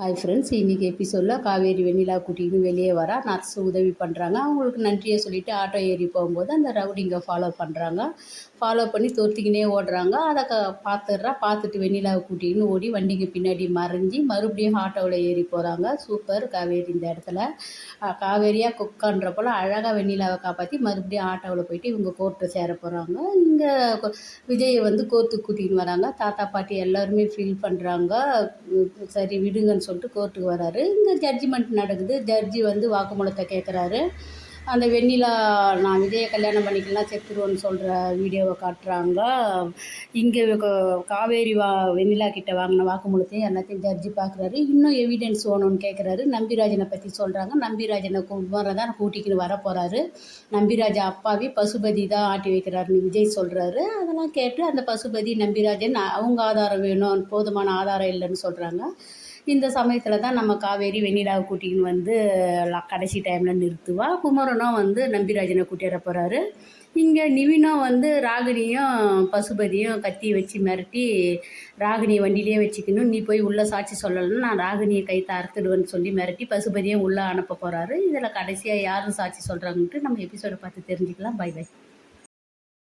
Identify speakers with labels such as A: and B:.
A: Hi friends இன்றைக்கி எபிசோடில் காவேரி வெண்ணிலா கூட்டின்னு வெளியே வரா. நர்ஸ் உதவி பண்ணுறாங்க அவங்களுக்கு நன்றியை சொல்லிவிட்டு ஆட்டோ ஏறி போகும்போது அந்த ரவுடிங்கை ஃபாலோ பண்ணுறாங்க ஃபாலோ பண்ணி துரத்திக்கினே ஓடுறாங்க. அதை க பார்த்துடுறா பார்த்துட்டு வெண்ணிலாவை கூட்டின்னு ஓடி வண்டிக்கு பின்னாடி மறைஞ்சி மறுபடியும் ஆட்டோவில் ஏறி போகிறாங்க சூப்பர் காவேரி இந்த இடத்துல. காவேரியாக குக்கான்ற போல் அழகாக வெண்ணிலாவை காப்பாற்றி மறுபடியும் ஆட்டோவில் போயிட்டு இவங்க கோர்ட்டில் சேர போகிறாங்க இங்கே விஜயை வந்து கோர்ட்டுக்கு கூட்டின்னு வராங்க. தாத்தா பாட்டி எல்லாருமே ஃபீல் பண்ணுறாங்க சரி விடுங்கன்னு சொல்லிட்டு கோர்ட்டுக்கு வராரு. இங்கே ஜட்ஜ்மெண்ட் நடக்குது. ஜட்ஜி வந்து வாக்குமூலத்தை கேட்குறாரு அந்த வெண்ணிலா நான் விஜயை கல்யாணம் பண்ணிக்கலாம் செத்துருவோன்னு சொல்கிற வீடியோவை காட்டுறாங்க. இங்கே காவேரி வா வெண்ணிலா கிட்ட வாங்கின வாக்குமூலத்தையும் எல்லாத்தையும் ஜட்ஜி பார்க்குறாரு இன்னும் எவிடன்ஸ் வேணும்னு கேட்குறாரு நம்பிராஜனை பற்றி சொல்கிறாங்க நம்பிராஜனை குமாரை தான் கூட்டிக்கின்னு வர போகிறாரு நம்பிராஜா அப்பாவி பசுபதி தான் ஆட்டி வைக்கிறாருன்னு விஜய் சொல்கிறாரு அதெல்லாம் கேட்டு அந்த பசுபதி நம்பிராஜன் அவங்க ஆதாரம் வேணும். போதுமான ஆதாரம் இல்லைன்னு சொல்கிறாங்க இந்த சமயத்தில் தான் நம்ம காவேரி வெண்ணிலாவை கூட்டிகின்னு வந்து கடைசி டைமில் நிறுத்துவா. குமரனும் வந்து நம்பிராஜனை கூட்டிட போகிறாரு இங்கே நிவினும் வந்து ராகினியும் பசுபதியும் கத்தி வச்சு மிரட்டி ராகினியை வண்டியிலே வச்சுக்கணும். நீ போய் உள்ளே சாட்சி சொல்லலைன்னா நான் ராகினியை கை தார்த்துடுவேன்னு சொல்லி மிரட்டி பசுபதியும் உள்ளே அனுப்ப போகிறாரு இதில் கடைசியாக யாரும் சாட்சி சொல்கிறாங்கன்ட்டு நம்ம எபிசோடை பார்த்து தெரிஞ்சுக்கலாம். By by